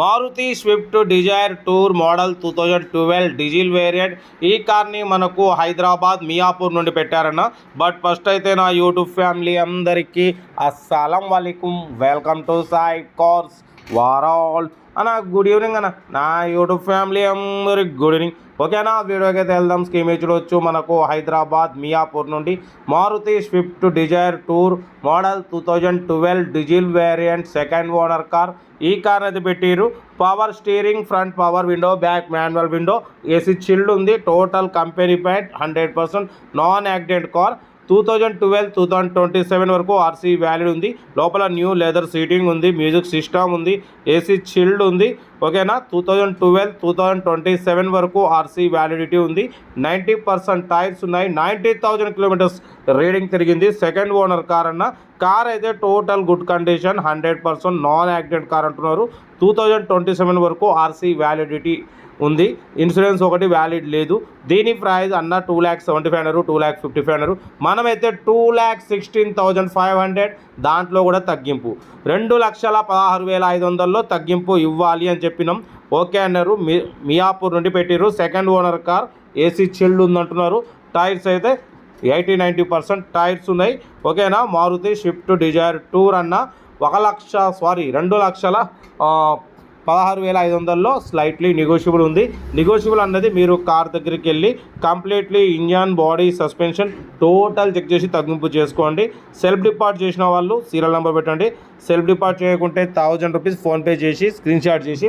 Maruti Swift Dzire tour model two thousand twelve diesel variant. ఈ కార్ని మనకు హైదరాబాద్ మియాపూర్ నుండి పెట్టారన్న. బట్ ఫస్ట్ అయితే నా యూట్యూబ్ ఫ్యామిలీ అందరికీ అస్సలం వాలేకుమ్ వెల్కమ్ టు సాయి కార్స్ వారాల్ అన్న గుడ్ ఈవినింగ్ అన్న. నా యూట్యూబ్ ఫ్యామిలీ అందరికి గుడ్ ఈవినింగ్ ఓకేనా వీడియోకి అయితే వెళ్దాం. స్కీమ్ చూడవచ్చు మనకు హైదరాబాద్ మియాపూర్ నుండి Maruti Swift Dzire tour model two thousand twelve diesel variant second owner car. ఈ కార్ అయితే పెట్టిరు power steering front power window back manual window AC chilled ఉంది. Total company paint hundred percent non accident car two thousand twelve two thousand twenty seven వరకు RC valid ఉంది. లోపల new leather seating ఉంది music system ఉంది AC chilled ఉంది. ఓకేనా? Two thousand twelve two thousand twenty seven వరకు RC validity ఉంది. Ninety percent tyres ఉన్నాయి. నైంటీ థౌజండ్ కిలోమీటర్స్ రీడింగ్ తిరిగింది. సెకండ్ ఓనర్ కార్ అన్న. కార్ అయితే total good condition hundred percent non accident car అంటున్నారు. టూ థౌజండ్ ట్వంటీ సెవెన్ వరకు RC validity ఉంది. Insurance ఒకటి వ్యాలిడ్ లేదు. దీని ప్రైస్ అన్న two lakh seventy five hundred two lakh fifty five hundred మనమైతే two lakh sixteen thousand five hundred దాంట్లో కూడా తగ్గింపు. రెండు లక్షల పదహారు వేల ఐదు వందల్లో తగ్గింపు ఇవ్వాలి అని చెప్పి చెప్పినాం. ఓకే అన్నారు. మీ మియాపూర్ నుండి పెట్టిరు second owner car AC chilled ఉందంటున్నారు. టైర్స్ అయితే ఎయిటీ నైంటీ పర్సెంట్ టైర్స్ ఉన్నాయి. ఓకేనా? మారుతి స్విఫ్ట్ డిజైర్ టూర్ అన్న ఒక లక్ష సారీ రెండు లక్షల పదహారు వేల ఐదు వందల్లో స్లైట్లీ నెగోషియబుల్ ఉంది. నెగోషియబుల్ అన్నది మీరు కార్ దగ్గరికి వెళ్ళి completely engine body suspension total check చేసి తగ్గింపు చేసుకోండి. సెల్ఫ్ డిపార్ట్ చేసిన వాళ్ళు సీరియల్ నెంబర్ పెట్టండి. సెల్ఫ్ డిపార్ట్ చేయకుంటే థౌజండ్ రూపీస్ ఫోన్పే చేసి స్క్రీన్ షాట్ చేసి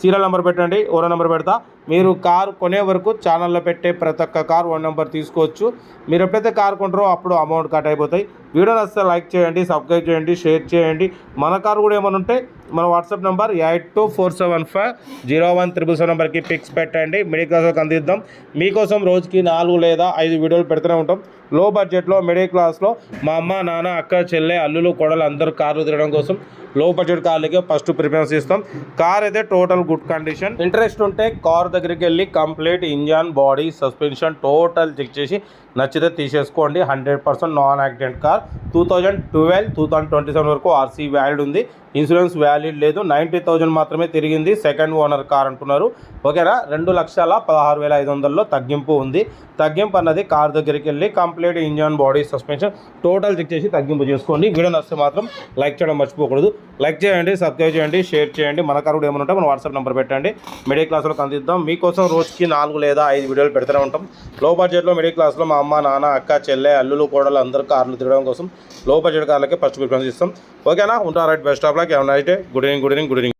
సీరియల్ నెంబర్ పెట్టండి ఓరో నెంబర్ పెడతా. మీరు కార్ కొనే వరకు ఛానల్లో పెట్టే ప్రతి ఒక్క కారు వన్ నెంబర్ తీసుకోవచ్చు. మీరు ఎప్పుడైతే కార్ కొంటారో అప్పుడు అమౌంట్ కట్ అయిపోతాయి. వీడియో నచ్చితే లైక్ చేయండి సబ్స్క్రైబ్ చేయండి షేర్ చేయండి. మన కారు కూడా ఏమైనా ఉంటే మన WhatsApp number eight two four seven five zero one triple seven నెంబర్కి పిక్స్ పెట్టండి. మిడిల్ క్లాస్లోకి అందిద్దాం. మీకోసం రోజుకి నాలుగు లేదా ఐదు వీడియోలు పెడుతూనే ఉంటాం. లో బడ్జెట్లో మిడిల్ క్లాస్లో మా అమ్మ నాన్న అక్క చెల్లె అల్లులు కొడలు అందరూ కార్లు తిరగడం కోసం లో బడ్జెట్ కార్లకి ఫస్ట్ ప్రిఫరెన్స్ ఇస్తాం. కార్ అయితే టోటల్ గుడ్ కండిషన్ ఇంట్రెస్ట్ ఉంటే కార్ దగ్గరికి వెళ్ళి complete engine body suspension total check చేసి నచ్చితే తీసేసుకోండి. Hundred percent non accident car two thousand twelve two thousand twenty seven వరకు ఆర్సీ వ్యాలిడ్ ఉంది. ఇన్సూరెన్స్ వ్యాలిడ్ లేదు. నైంటీ థౌజండ్ మాత్రమే తిరిగింది. సెకండ్ ఓనర్ కార్ అంటున్నారు. ఓకేనా? రెండు లక్షల పదహారు వేల ఐదు వందల్లో తగ్గింపు ఉంది. తగ్గింపు అన్నది కార్ దగ్గరికి వెళ్ళి complete engine body suspension total check చేసి తగ్గింపు చేసుకోండి. వీడియో నచ్చితే మాత్రం లైక్ చేయడం మర్చిపోకూడదు. లైక్ చేయండి సబ్స్క్రైబ్ చేయండి షేర్ చేయండి. మన కారు ఏమైనా ఉంటే మన వాట్సాప్ నెంబర్ పెట్టండి. మిడిల్ క్లాస్లో అందిద్దాం. మీకోసం రోజుకి నాలుగు లేదా ఐదు వీడియోలు పెడుతూనే ఉంటాం. లో బడ్జెట్లో మిడిల్ క్లాస్లో మా అమ్మ నాన్న అక్క చెల్లె అల్లులు కోడలు అందరూ కార్లు తిరగడం కోసం లో బడ్జెట్ కార్లకే ఫస్ట్ ప్రిఫరెన్స్ ఇస్తాం. ఓకేనా ఉంటారు రైట్ బెస్ట్ ఆఫ్ లాక్. ఏమన్నా అయితే good evening good evening good evening